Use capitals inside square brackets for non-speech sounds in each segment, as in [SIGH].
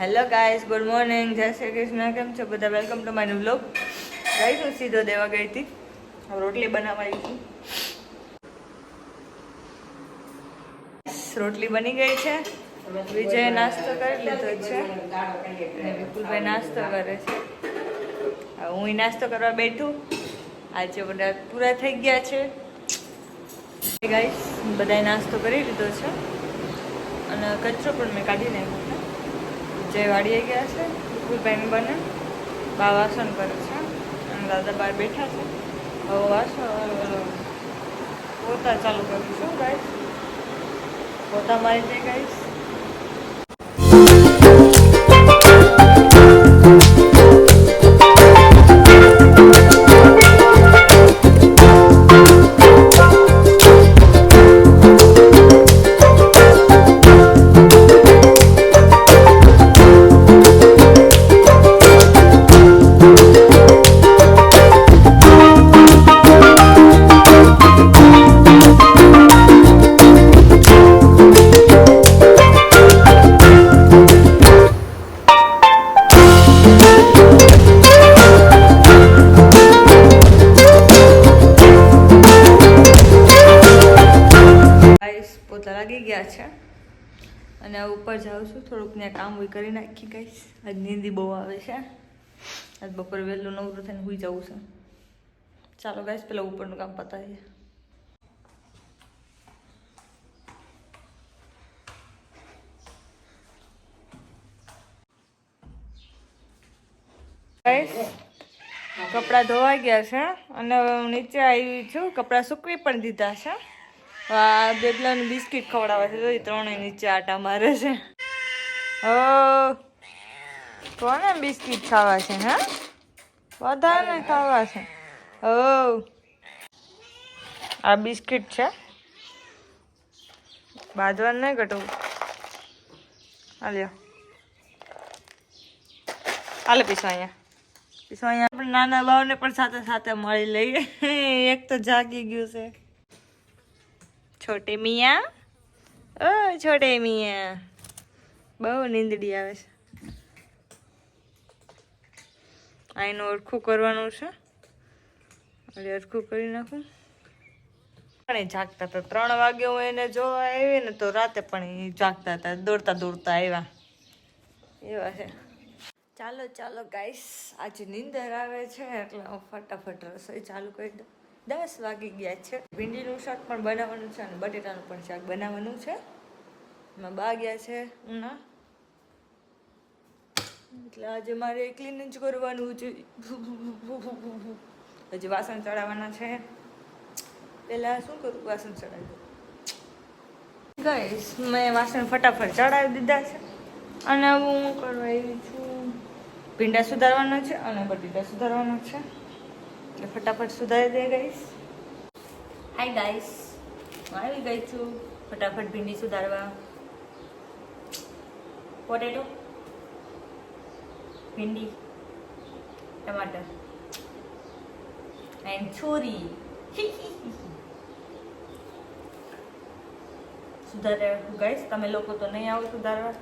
Hello guys good morning જય શ્રી કૃષ્ણ. કેમ છો બધા? વેલકમ ટુ માય બ્લોગ ગઈ હું સીધો દેવા ગઈ હતી. રોટલી બનાવવાની છું. રોટલી બની ગઈ છે. વિજય નાસ્તો કરી લીધો છે. વિપુલભાઈ નાસ્તો કરે છે. હું હું નાસ્તો કરવા બેઠું. આજે બધા પૂરા થઈ ગયા છે. ગાઈસ બધાએ નાસ્તો કરી લીધો છે. અને કચરો પણ મેં કાઢી નાખ્યો. જય વાડીએ ગયા છે. વિપુલભાઈને બને. બા વાસણ કરે છે. અને દાદા બહાર બેઠા છે. હવે વાસણ પોતા ચાલુ કરીશું ગાઈસ પોતા મારી દે ગાઈસ અને ઉપર જાઉં છું. થોડુંક ત્યાં કામ હોય કરી નાખી કહીશ. આજ નીંદી બહુ આવે છે. આજ બપોરે વહેલું નવરું થઈને હોઈ જવું છે. ચાલો ગાઈસ, પેલા ઉપરનું કામ પતાવીએ. કપડા ધોવાઈ ગયા છે અને હું નીચે આવી છું. કપડાં સૂકવી પણ દીધા છે. બેબલાનું બિસ્કિટ ખવડાવે છે. તો એ ત્રણેય નીચે આટા મારે છે. કોને બિસ્કિટ ખાવા છે, હે? બધાને ખાવા છે. ઓ. આ બિસ્કિટ છે. બાજવા નહીં ઘટવું હાલ્યો હાલે પીસવા અહીંયા. પીસવા અહીંયા. આપણે નાના બાવને પણ સાથે સાથે મળી લઈએ. [LAUGHS] એક તો જાગી ગયું છે. છોટે મિયા? ઓ, છોટે મિયા. બહુ નીંદડી આવે છે. આ એનું અરખું કરવાનું છે. એટલે અરખું કરી નાખું. પણ એ જાગતા હતા ત્રણ વાગે હું એને જોવા આવી ને તો રાતે પણ એ જાગતા હતા, દોડતા દોડતા આવ્યા. એવા છે. ચાલો ચાલો ગાઈસ આજે નીંદર આવે છે, એટલે હું ફટાફટ રસોઈ ચાલુ કરી દઉં. દસ વાગી ગયા છે. ભીંડીનું શાક પણ બનાવવાનું છે અને બટેટાનું પણ શાક બનાવવાનું છે. એમાં બા ગયા છે ઉના એટલે આજે મારે ક્લીન જ કરવાનું છે. હજી વાસણ ચડાવવાના છે. પહેલાં શું કરું? વાસણ ચડાવી ગઈશ મેં વાસણ ફટાફટ ચડાવી દીધા છે. અને હું કરવા આવી છું. ભીંડા સુધારવાના છે અને બટેટા સુધારવાના છે. એટલે ફટાફટ સુધારી દે ગઈશ હાય ગાઈસ હું આવી ગઈ છું. ફટાફટ ભીંડી સુધારવા. Potato bhindi. ટમાટર. એન્ડ છોરી. [LAUGHS] સુધારે ગઈશ તમે લોકો તો નહીં આવો સુધારવા.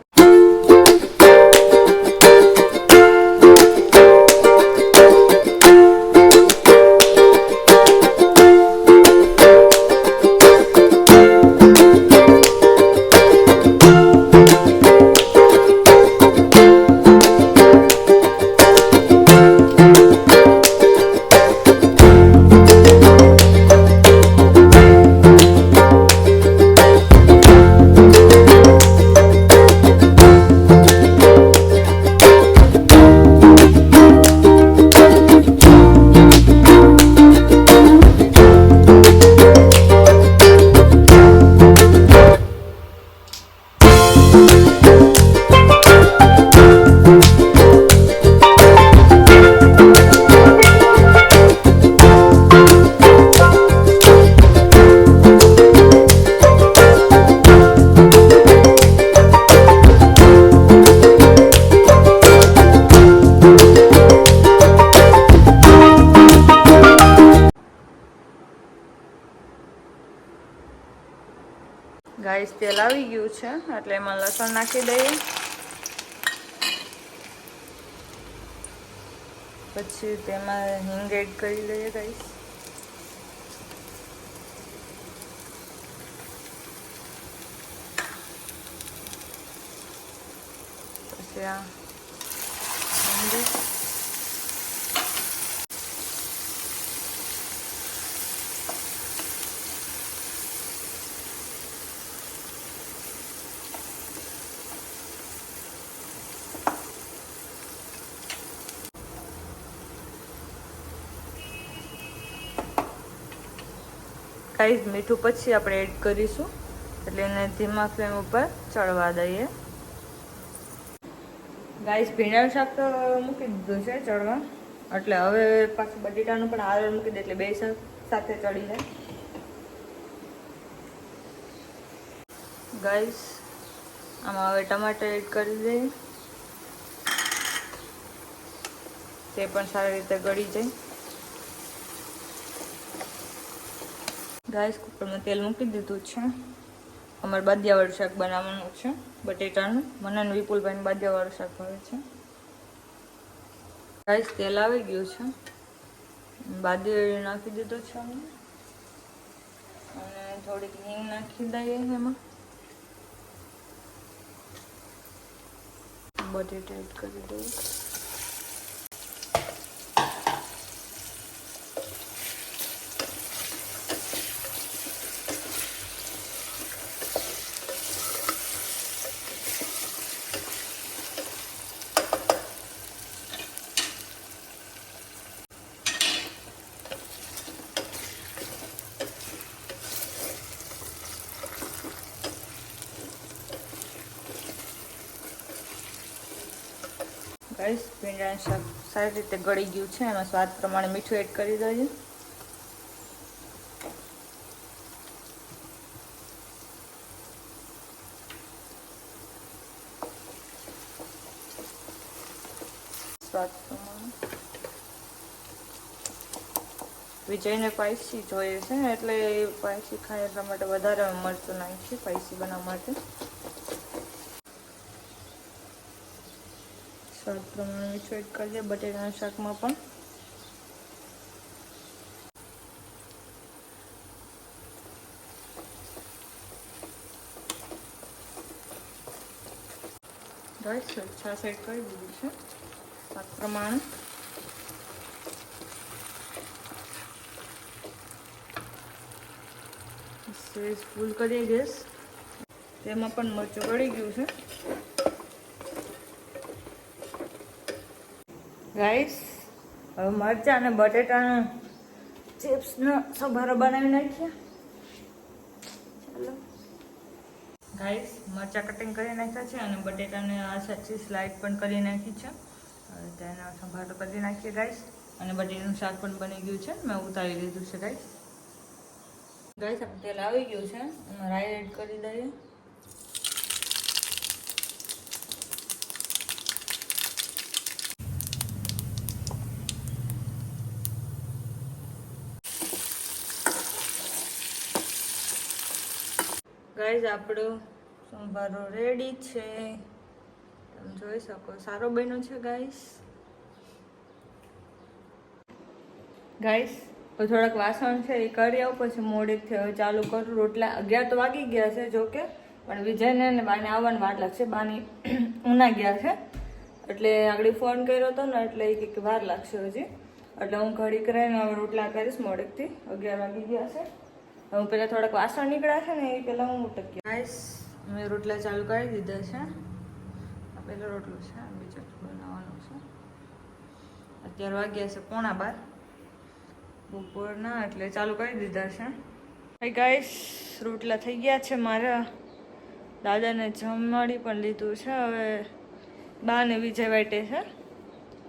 રાઈસ તેલ આવી ગયું છે, એટલે એમાં લસણ નાખી દઈએ. પછી તેમાં હિંગ એડ કરી દઈએ રાઈસ પછી આ હિંગ મીઠું પછી આપણે એડ કરીશું. એટલે એને ધીમા ફ્લેમ ઉપર ચડવા દઈએ. ગાઈસ, ભીંડાનું શાક તો મૂકી દીધું છે ચડવા. એટલે હવે પાછું બટેટાનું પણ આગળ મૂકી દે એટલે બે શાક સાથે ચડી જાય. ગાઈસ, આમાં હવે ટમાટર એડ કરી દઈએ. તે પણ સારી રીતે ગળી જાય. ગાઈસ કુકરમાં તેલ મૂકી દીધું છે. અમારે બાદિયાવાળું શાક બનાવવાનું છે. બટેટાનું. મને અને વિપુલભાઈને બાદિયાવાળું શાક ભાવે છે. ગાઈસ તેલ આવી ગયું છે. બાદિયા નાખી દીધું છે અમે. અને થોડીક હિંગ નાખી દઈએ એમાં. બટેટા એડ કરી દઈએ. ગાઈસ ભીંડાનું શાક સારી રીતે ગળી ગયું છે. એમાં સ્વાદ પ્રમાણે મીઠું એડ કરી દઈએ વિજયને સ્પાઈસી જોઈએ છે એટલે પાયસી ખાય એટલા માટે વધારે મરચું નાખીએ પાયસી બનાવવા માટે. સ્વાદ પ્રમાણે મીઠું એડ કરી દે બટેટાના શાકમાં પણ. ગાઈસ છાશ કરી દીધી છે? સ્વાદ પ્રમાણે. ફૂલ કરીએ ગેસ તેમાં પણ મરચું પડી ગયું છે. રાઈસ, હવે મરચાં અને બટેટાના ચિપ્સનો સંભારો બનાવી નાખ્યા. ચાલો. ગાઈસ, મરચાં કટિંગ કરી નાખ્યા છે અને બટેટાને આ સાચી સ્લાઇડ પણ કરી નાખી છે. તેનો સંભારો કરી નાખીએ ગાઈસ. અને બટેટાનું શાક પણ બની ગયું છે. મેં ઉતારી લીધું છે ગાઈસ. ગાઈસ આપણે તેલ આવી ગયું છે. એમાં રાઈ એડ કરી દઈએ. ગાઈઝ આપણું સંભારો રેડી છે. તમે જોઈ શકો. સારો બન્યો છે ગાઈસ ગાઈસ તો થોડાક વાસણ છે એ કરી આવું, પછી મોડેકથી હવે ચાલુ કરું. રોટલા અગિયાર તો વાગી ગયા છે જોકે પણ વિજયને અને બાને આવવાની વાર લાગશે. બાની ઉના ગયા છે. એટલે આગળ ફોન કર્યો હતો ને એટલે એક કે વાર લાગશે હજી. એટલે હું ઘડી કરીને રોટલા કરીશ મોડેકથી. અગિયાર વાગી ગયા છે. હું પેલા થોડાક વાસણ નીકળ્યા છે ને એ પેલા હું ઉટકી ગાઈસ મેં રોટલા ચાલુ કરી દીધા છે. આ પેલો રોટલો છે બીજો બનાવવાનો છે. અત્યારે વાગ્યા છે પોણા બાર. બપોરના, એટલે ચાલુ કરી દીધા છે. ભાઈ ગાઈસ રોટલા થઈ ગયા છે મારા. દાદાને જમાડી પણ લીધું છે. હવે બા ને વિજય વાટે છે.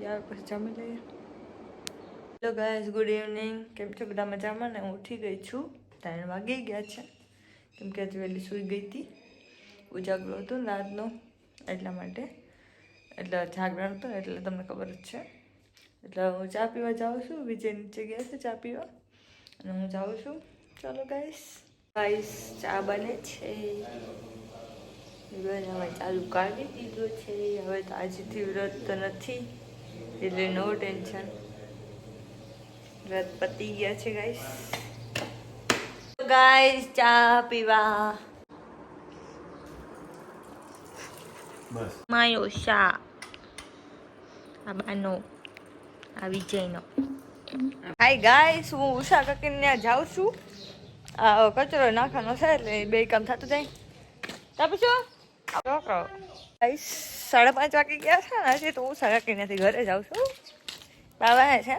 યાર પછી જમી લઈએ. હેલો ગાઈસ ગુડ ઇવનિંગ કેમ છો? બધા મજામાં ને? હું ઉઠી ગઈ છું. ત્રણ વાગી ગયા છે. કેમ કે વહેલી સૂઈ ગઈ હતી. ઉજાગરો હતો રાતનો. એટલા માટે એટલે જાગરણ હતો એટલે તમને ખબર જ છે. એટલે હું ચા પીવા જાઉં છું. વિજય નીચે ગયા છે ચા પીવા. અને હું જાઉં છું. ચાલો ગાઈસ ગાઈસ ચા બને છે. હવે ચાલુ કાઢી દીધું છે. હવે તો આજથી વ્રત તો નથી. એટલે નો ટેન્શન વ્રત પતી ગયા છે ગાઈસ ગાઈસ ચા પીવા. બસ. માયો શા. આ બાનો આ વિજયનો. હાય ગાઈસ હું ઉષા કકીને ત્યાં જાઉં છું. આ કચરો નાખવાનો છે એટલે બે કામ થતું જાય. તાપી છો છોકરો. ગાઈસ સાડા પાંચ વાગે ગયા છે ને હજી તો હું ઉષા કકીનેથી નથી ઘરે જાઉં છું. બાબા છે.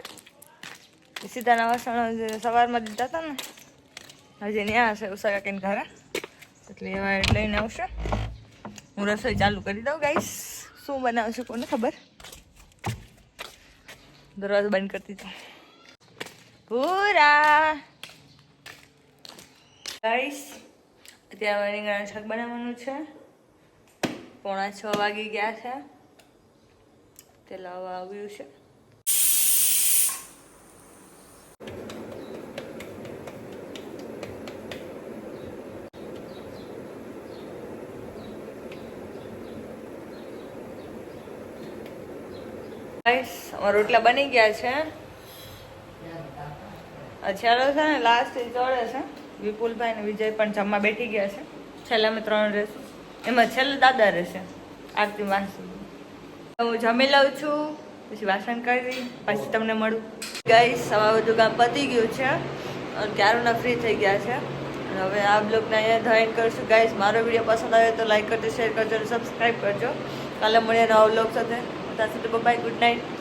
સીધાના વાસણ સવારમાં દીધા હતા ને. હજી ત્યાં હશે ઉષા કાકીને ઘરે. એટલે એવા લઈને આવશે. હું રસોઈ ચાલુ કરી દઉં ગાઈસ શું બનાવશું કોને ખબર? દરવાજો બંધ કરતી જાઉં પૂરા! ગાઈસ અત્યારે રીંગણાનું શાક બનાવવાનું છે. પોણા છ વાગી ગયા છે. તે લાવવા આવ્યું છે. અમારા રોટલા બની ગયા છે. અછારો છે ને લાસ્ટ ચડે છે. વિપુલભાઈ ને વિજય પણ જમવા બેઠી ગયા છે. છેલ્લા અમે ત્રણ રહેશું. એમાં છેલ્લે દાદા રહેશે. આરતી વાસી હું જમી લઉં છું. પછી વાસણ કરી, પછી તમને મળું. ગાઈસ સવા બધું કામ પતી ગયું છે. અને ક્યારના ફ્રી થઈ ગયા છે. અને હવે આ બ્લોગને અહીંયા ધોઈન કરશું. ગાઈસ, મારો વીડિયો પસંદ આવે તો લાઈક કરજો શેર કરજો અને સબસ્ક્રાઈબ કરજો. કાલે મળીએ નવા બ્લોગ સાથે. ત્યાં સુધી બાય ગુડ નાઇટ